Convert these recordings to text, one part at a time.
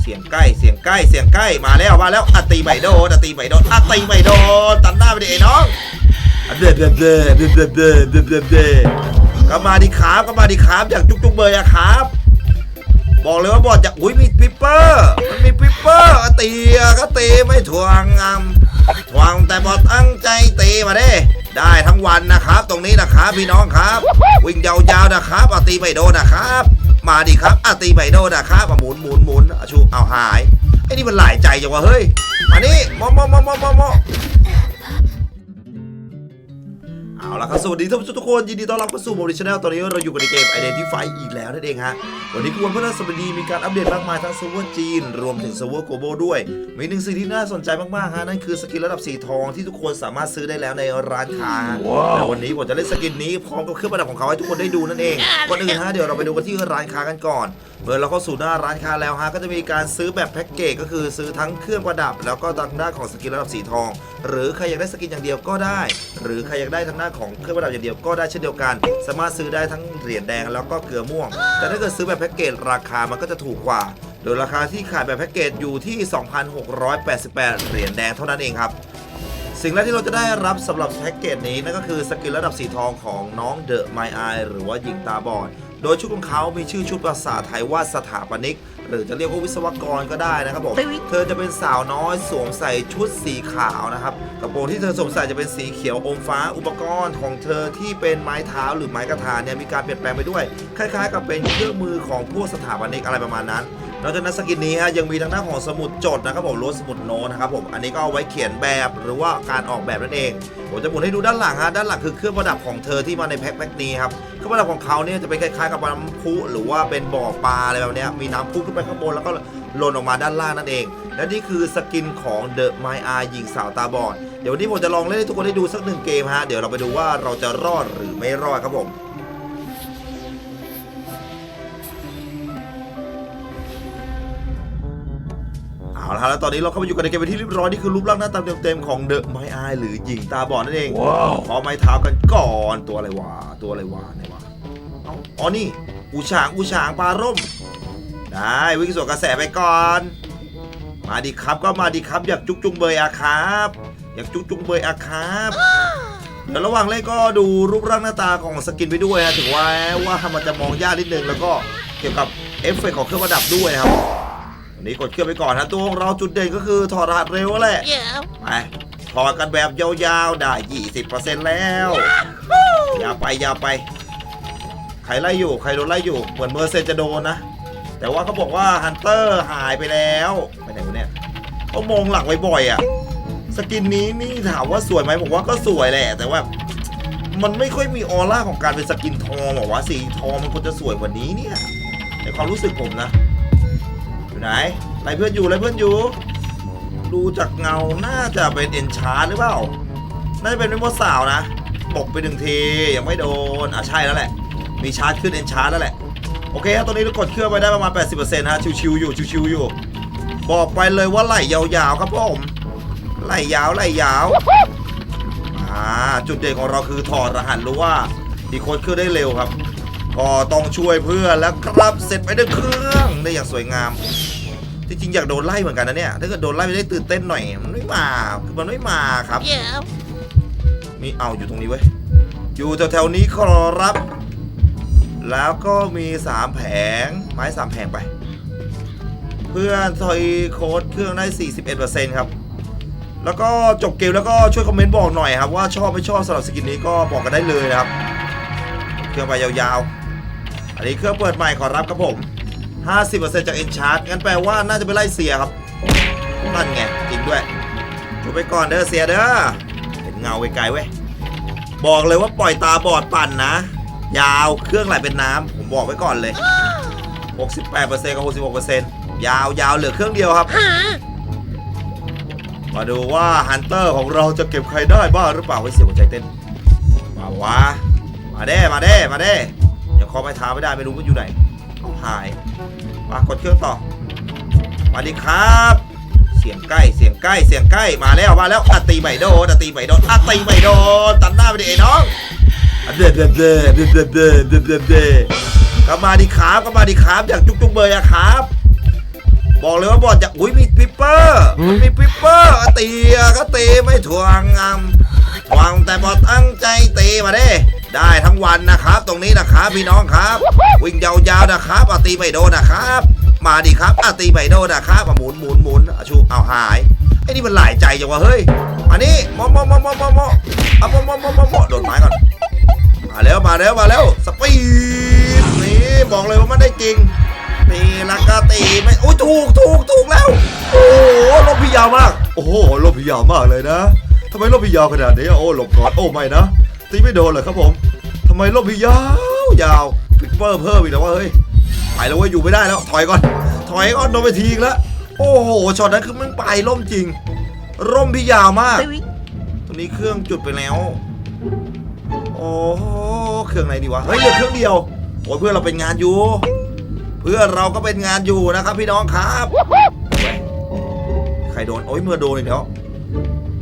เสียงใกล้เสียงใกล้เสียงใกล้มาแล้วมาแล้วอะตีไม่โดนอะตีไม่โดนอะตีไม่โดนตัดหน้าไปดิไอ้น้องเด้อเด้อเด้อเด้อเด้อเด้อเด้อเด้อเดก็มาดิครับก็มาดิครับอยากจุกจุกเบย์อะครับ บอกเลยว่าบอดจะอุ้ยมีปิปเปอร์มันมีปิปเปอร์ตีก็ตีไม่ถ่วงงามถ่วงแต่บอดตั้งใจตีมาเด้ได้ทั้งวันนะครับ ตรงนี้นะครับพี่น้องครับ วิ่งยาวๆนะครับตีไม่โดนนะครับ มาดิครับอะตีไม่โดนนะครับอะหมุนหมุนหมุนอะชูเอาหายไอ้นี่มันหลายใจจังวะเฮ้ยมานี่มอมอมอมอมอมอ เอาละครับสวัสดีท่านผู้ชมทุกคนยินดีต้อนรับเข้าสู่โมดิชแนลตอนนี้เราอยู่กันในเกม Identify อีกแล้วนั่นเองฮะวันนี้คือวันพฤหัสบดีมีการอัปเดตมากมายทั้งเซิร์ฟเวอร์จีน รวมถึงเซิร์ฟเวอร์โกลบอลด้วย มีหนึ่งสิ่งที่น่าสนใจมากๆฮะนั่นคือสกินระดับสีทองที่ทุกคนสามารถซื้อได้แล้วในร้านค้าแต่วันนี้ผมจะเล่นสกินนี้พร้อมกับเครื่องประดับของเขาให้ทุกคนได้ดูนั่นเองก่อนอื่นฮะเดี๋ยวเราไปดูกันที่ร้านค้ากันก่อน เมื่อเราเข้าสู่หน้าร้านค้าแล้วฮะก็จะมีการซื้อแบบแพ็กเกจก็คือซื้อทั้งเครื่องประดับ แล้วก็ทางด้านของสกินระดับสีทอง หรือใครอยากได้สกินอย่างเดียวก็ได้ หรือใครอยากได้ทางด้านของเครื่องประดับอย่างเดียวก็ได้เช่นเดียวกัน สามารถซื้อได้ทั้งเหรียญแดงแล้วก็เกลือม่วง แต่ถ้าเกิดซื้อแบบแพ็กเกจราคามันก็จะถูกกว่า โดยราคาที่ขายแบบแพ็กเกจอยู่ที่ 2,688 เหรียญแดงเท่านั้นเองครับสิ่งแรกที่เราจะได้รับสำหรับแพ็กเกจนี้นั่นก็คือสกินระดับสีทองของน้องเดอะไมไอหรือว่าหญิงตาบอด โดยชุดของเขามีชื่อชุดภาษาไทยว่าสถาปนิก หรือจะเรียกว่าวิศวกรก็ได้นะครับผมเธอจะเป็นสาวน้อยสวมใส่ชุดสีขาวนะครับกระโปรงที่เธอสวมใส่จะเป็นสีเขียวอมฟ้าอุปกรณ์ของเธอที่เป็นไม้เท้าหรือไม้กระถานเนี่ยมีการเปลี่ยนแปลงไปด้วย คล้ายๆ กับเป็นเครื่องมือของพวกสถาปนิกอะไรประมาณนั้น นอกจากนั้นสกินนี้ฮะยังมีทางด้านของสมุดจดนะครับผมรถสมุดโน้ตนะครับผมอันนี้ก็เอาไว้เขียนแบบหรือว่าการออกแบบนั่นเองผมจะหมุนให้ดูด้านหลังฮะด้านหลังคือเครื่องประดับของเธอที่มาในแพ็คแพ็คนี้ครับเครื่องประดับของเขาเนี่ยจะเป็นคล้ายๆกับน้ำพุหรือว่าเป็นบ่อปลาอะไรแบบนี้มีน้ำพุขึ้นไปข้างบนแล้วก็หล่นออกมาด้านล่างนั่นเอง และนี่คือสกินของเดอะไมอาหญิงสาวตาบอดเดี๋ยววันนี้ผมจะลองเล่นให้ทุกคนได้ดูสักหนึ่งเกมฮะเดี๋ยวเราไปดูว่าเราจะรอดหรือไม่รอดครับผม ละฮะแล้วตอนนี้เราเข้ามาอยู่กันในเกมเป็นที่เรียบร้อยนี่คือรูปร่างหน้าตาเต็มๆของเดอะไมอายหรือหญิงตาบอดนั่นเองว้าวขอไม้เท้ากันก่อนตัวอะไรวะตัวอะไรวะไหนวะเอ้าอ๋อนี่ อูฉางอูฉางปลาร่ม ได้วิ่งสวนกระแสไปก่อน มาดิครับก็มาดิครับอยากจุกจุงเบยอะครับ อยากจุกจุงเบยอะครับเดี๋ยวระหว่างเล่นก็ดูรูปร่างหน้าตาของสกินไปด้วยนะถึงว่าว่ามันจะมองยากนิดนึงแล้วก็เกี่ยวกับเอฟเฟกต์ของเครื่องประดับด้วยนะครับ อันนี้กดเครื่องไปก่อนนะตัวของเราจุดเด่นก็คือถอดรหัสเร็วแหละ Yeah. ไปถอดกันแบบยาวๆ ได้ 20%แล้ว อย่าไปอย่าไป ใครไล่อยู่ ใครโดนไล่อยู่ เหมือนเมอร์เซนจะโดนนะ แต่ว่าเขาบอกว่าฮันเตอร์หายไปแล้ว ไปไหนวะเนี่ยเขามองหลังไว้บ่อยอะสกินนี้นี่ถามว่าสวยไหมผมว่าก็สวยแหละ แต่ว่า มันไม่ค่อยมีออร่าของการเป็นสกินทองหรอวะสีทองมันควรจะสวยกว่านี้เนี่ย ในความรู้สึกผมนะอยู่ ไหนไล่เพื่อนอยู่ไล่เพื่อนอยู่ ดูจากเงาน่าจะเป็นเอ็นชาร์หรือเปล่า น่าจะเป็นเมมโมสาวนะตกไปหนึ่งทียังไม่โดน อะใช่แล้วแหละ มีชาร์จขึ้นเอ็นชาร์แล้วแหละ โอเคครับตอนนี้เรากดเครื่องไปได้ประมาณ 80%ฮะชิวๆอยู่ชิวๆอยู่ บอกไปเลยว่าไหลยาวๆครับผมไหลยาวไหลยาวอ่าจุดเด่นของเราคือถอดรหัสรู้ว่าดีโคดเครื่องได้เร็วครับก็ต้องช่วยเพื่อนแล้วครับเสร็จไปด้วยเครื่องได้อย่างสวยงาม จริงๆอยากโดนไล่เหมือนกันนะเนี่ย ถ้าเกิดโดนไล่ไม่ได้ตื่นเต้นหน่อย มันไม่มาคือมันไม่มาครับ Yeah. มีเอาอยู่ตรงนี้เว้ย อยู่แถวๆนี้ขอรับ แล้วก็มีสามแผง ไม้สามแผงไป เพื่อนทอยโค้ดเครื่องได้ 41%ครับ แล้วก็จบเกมแล้วก็ช่วยคอมเมนต์บอกหน่อยครับว่าชอบไม่ชอบสำหรับสกินนี้ก็บอกกันได้เลยนะครับ เครื่องไปยาวๆ อันนี้เครื่องเปิดใหม่ขอรับครับผม 50%จาก Enchant งั้นแปลว่าน่าจะไปไล่เสียครับนั่นไงจริงด้วยชูไปก่อนเด้อเสียเด้อเห็นเงาไกลๆเว้ยบอกเลยว่าปล่อยตาบอดปั่นนะ ยาวเครื่องไหลเป็นน้ำผมบอกไว้ก่อนเลย 68%กับ 66%ยาวยาวเหลือเครื่องเดียวครับ Huh? มาดูว่าฮันเตอร์ของเราจะเก็บใครได้บ้างหรือเปล่าให้เสียหัวใจเต้นมาวะมาเด้มาเด้มาเด้ยังเคอไม่ท้าไม่ได้ไม่รู้ว่าอยู่ไหนเอา หายมากดเครื่องต่อมาดิครับ เสียงใกล้เสียงใกล้เสียงใกล้มาแล้วมาแล้วอะตีไม่โดนอะตีไม่โดนอะตีไม่โดนตัดหน้าไปดิไอ้น้องเด้อเด้อเด้อเด้อเด้อเด้อเด้อเด้อเดก็มาดิครับก็มาดิครับอยากจุกจุกเบยอะครับ บอกเลยว่าบอดจะอุ้ยมีพิปเปอร์มันมีพิปเปอร์ตีก็ตีไม่ถ่วงงามหวังแต่บอดตั้งใจตีมาเด้ ได้ทั้งวันนะครับ ตรงนี้นะครับพี่น้องครับ วิ่งยาวๆนะครับอะตีไม่โดนนะครับ มาดิครับอะตีไม่โดนนะครับหมุนหมุนหมุนอะชูเอาหายไอ้นี่มันหลายใจจังวะเฮ้ยอันนี้มอมอมอมอมอมอเอามอมอมอมอมอโดนไม้ก่อนมาแล้วมาแล้วมาแล้วสปีดนี่บอกเลยว่ามันได้จริงตีลักกะตีไม่โอ้ยถูกถูกถูกแล้ว โอ้โหลบพี่ยาวมาก โอ้โหลบพี่ยาวมากเลยนะทำไมลบพี่ยาวขนาดนี้โอ้หลบก่อนโอ้ไม่นะ ตีไม่โดนเลยครับผมทำไมลบพี่ยาวยาวปิดเปอร์เพิ่มอีกแล้วว่าเฮ้ยไปแล้วเว่าอยู่ไม่ได้แล้วถอยก่อน ถอยก่อนโดนไปทีอีกแล้วโอ้โหช็อตนั้นคือมึงไปล่มจริงร่มพี่ยาวมากตรงนี้เครื่องจุดไปแล้วโอ้โหเครื่องไหนดีวะเฮ้ยเหลือเครื่องเดียวโอ้ยเพื่อนเราเป็นงานอยู่ เพื่อนเราก็เป็นงานอยู่นะครับ พี่น้องครับเว้ยใครโดนโอ้ยมือโดนอีกแล้ว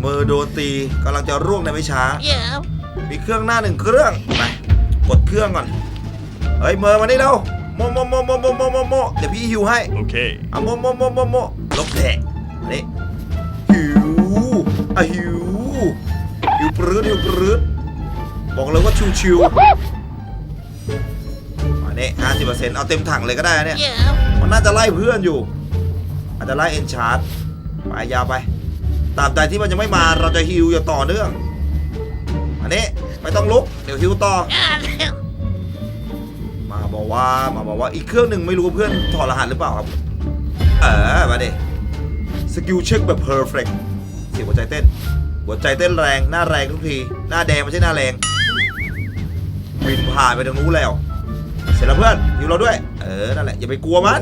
มือโดนตีกำลังจะร่วงในไม่ช้า Yeah. มีเครื่องหน้าหนึ่งเครื่องไปกดเครื่องก่อนเฮ้ยมือมานี่เร็วโมโมโมโมโมโมโมโมเดี๋ยวพี่ฮิวให้ Okay. อะโมโมโมโมโมลบแผลนี่หิวอะหิวหิวปรื้ดหิวปรื้ดบอกเลยว่าชิวๆอันนี้ห้าสิบเปอร์เซ็นต์เอาเต็มถังเลยก็ได้นะเนี่ย Yeah. มันน่าจะไล่เพื่อนอยู่ อาจจะไล่เอนชาร์ดไปยาวไปตามใจที่มันยังไม่มาเราจะฮิวอย่างต่อเนื่อง อันนี้ไม่ต้องลุก เดี๋ยวฮิวต่อ มาบอกว่ามาบอกว่าอีกเครื่องหนึ่งไม่รู้เพื่อนถอดรหัสหรือเปล่าครับ เออมาดิสกิลเช็คแบบเพอร์เฟกเสียงหัวใจเต้น หัวใจเต้นแรงหน้าแรงทุกที หน้าแดงไม่ใช่หน้าแรงบินผ่านไปตรงนู้นแล้ว เสร็จแล้วเพื่อนอยู่เราด้วย เออนั่นแหละอย่าไปกลัวมัน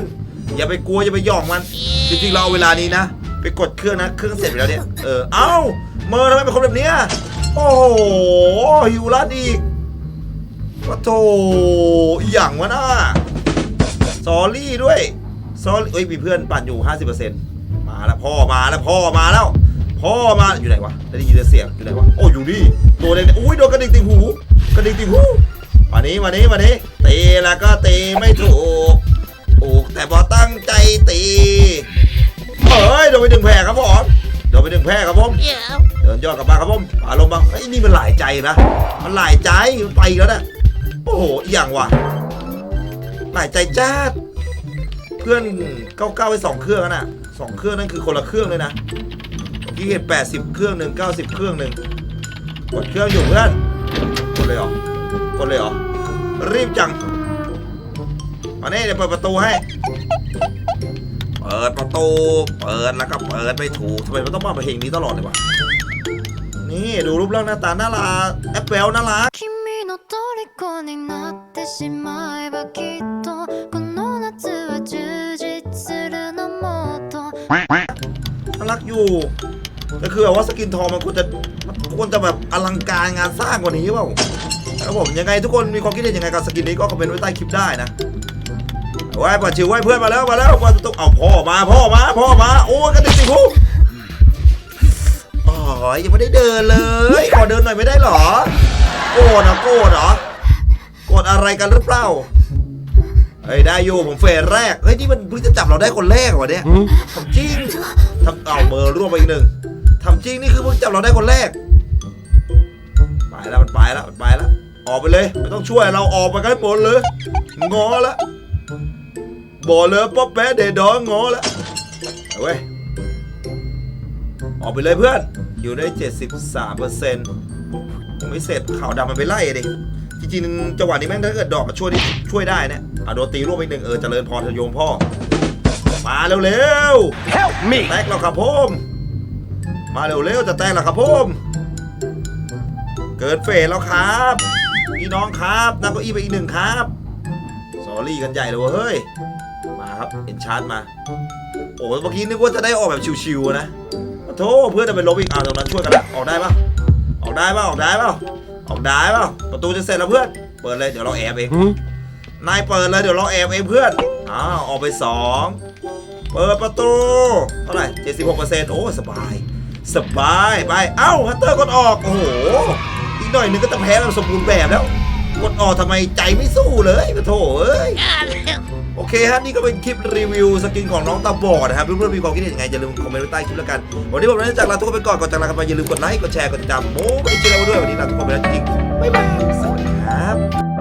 อย่าไปกลัวอย่าไปหยอกมัน จริงๆเราเอาเวลานี้นะ ไปกดเครื่องนะ เครื่องเสร็จไปแล้วเนี่ย เออ เอ้าเมอร์ทำไมเป็นคนแบบเนี้ย โอ้โหหิวลัดอีกวะโถอีหยังวะน่าซอรี่ด้วยซอรี่เอ้ยมีเพื่อนปั่นอยู่ 50%มาแล้วพ่อมาแล้วพ่อมาแล้ว พ่อมาอยู่ไหนวะได้ยินแต่เสียงอยู่ไหนวะโอ้อยู่นี่ตัวเล็กอุ้ยโดนกระดิ่งติ่งหูกระดิ่งติ่งหูมานี้มานี้มานี้ตีแล้วก็ตีไม่ถูกถูกแต่พอตั้งใจตีเฮ้ยโดนไปดึงแผลครับผมโดนไปดึงแผลครับผม Yeah. เดินยอดกลับมาครับผมอารมณ์บ้างไอ้ยนี่มันหลายใจนะ มันหลายใจ มันไปแล้วนะโอ้โหอีหยังวะหลายใจจ้าดเพื่อนเก้าเก้าไปสองเครื่องแล้วน่ะสองเครื่องนั่นคือคนละเครื่องเลยนะเมื่อกี้เห็นแปดสิบเครื่องหนึ่งเก้าสิบเครื่องหนึ่งกดเครื่องอยู่เพื่อนกดเลยเหรอกดเลยเหรอ รีบจังมาเนี่เดี๋ยวเปิดประตูให้ เปิดประตู เปิดแล้วก็เปิดไม่ถูกทำไมมันต้องมาเพลงนี้ตลอดเลยวะ นี่ดูรูปร่างหน้าตาน่ารักแอปเปลน่ารักน่ารักอยู่แต่คือแบบว่าสกินทอมันควรจะมันควรจะแบบอลังการงานสร้างกว่านี้เปล่าครับผมยังไงทุกคนมีความคิดเห็นยังไงกับสกินนี้ก็คอมเมนต์ไว้ใต้คลิปได้นะไว้ปัดชิวไว้เพื่อนมาแล้วมาแล้วปัดตุกเอาพ่อมาพ่อมาพ่อมาโอ้กันติดงสิพุ่ อ๋อยังไม่ได้เดินเลยขอเดินหน่อยไม่ได้เหรอ โกรธเหรอโกรธเหรอโกรธอะไรกันหรือเปล่าเฮ้ยได้อยู่ผมเฟสแรกเฮ้ยนี่มันเพิ่งจะจับเราได้คนแรกเหรอเนี่ยทำจริงทำเอาเบอร์ร่วมไปอีกหนึ่งทำจริงนี่คือเพิ่งจับเราได้คนแรกไปแล้วมันไปแล้วมันไปแล้วออกไปเลยไม่ต้องช่วยเราออกไปกันให้หมดเลยงอแล้วบอกเลยป๊อปแป๊ะเดดดองงอแล้วเอาเว้ยออกไปเลยเพื่อน อยู่ได้ 73เปอร์เซ็นต์ยังไม่เสร็จข่าวดำมันไปไล่ดิจริงๆจังหวะนี้แม่งถ้าเกิดดอกมาช่วยดิช่วยได้เนี่ยอะโดนตีร่วมไปอีกหนึ่งเออเจริญพรเถอะโยมพ่อ มาเร็วๆ Help me! แตกแล้วครับผมมาเร็วๆจะแตกแล้วครับผมเกิดเฟสแล้วครับพี่น้องครับนั่งเก้าอี้ไปอีกหนึ่งครับสอรี่กันใหญ่เลยเว้ยเฮ้ยมาครับเห็นชาร์จมา โอ้เมื่อกี้นึกว่าจะได้ออกแบบชิวๆนะ โธ่เพื่อนจะไปลบอีกอ้าวตรงนั้นช่วยกันละออกได้ปะออกได้ปะออกได้ปะออกได้ปะประตูจะเสร็จแล้วเพื่อน เปิดเลยเดี๋ยวเราแอบเอง นายเปิดเลยเดี๋ยวเราแอบเองเพื่อนอ้าวออกไปสองเปิดประตูเท่าไหร่76%โอ้สบาย สบายไปเอ้าฮัตเตอร์กดออก โอ้โห อีกหน่อยนึงก็จะแพ้แบบสมบูรณ์แบบแล้ว กดออกทำไมใจไม่สู้เลยปะโถเอ้ย Yeah. โอเคฮะนี่ก็เป็นคลิปรีวิวสกินของน้องตาบอดนะครับเพื่อนๆมีความคิดเห็นยังไงอย่าลืมคอมเมนต์ไว้ใต้คลิปแล้วกันวันนี้ผมนั้นจากลาทุกคนไปก่อนก่อนจากลากันไปอย่าลืมกดไลค์กดแชร์กดติดตามโม้ไปเจอยร์เราด้วยวันนี้ลาทุกคนไปแล้วจริงๆบ๊ายบายสวัสดีครับ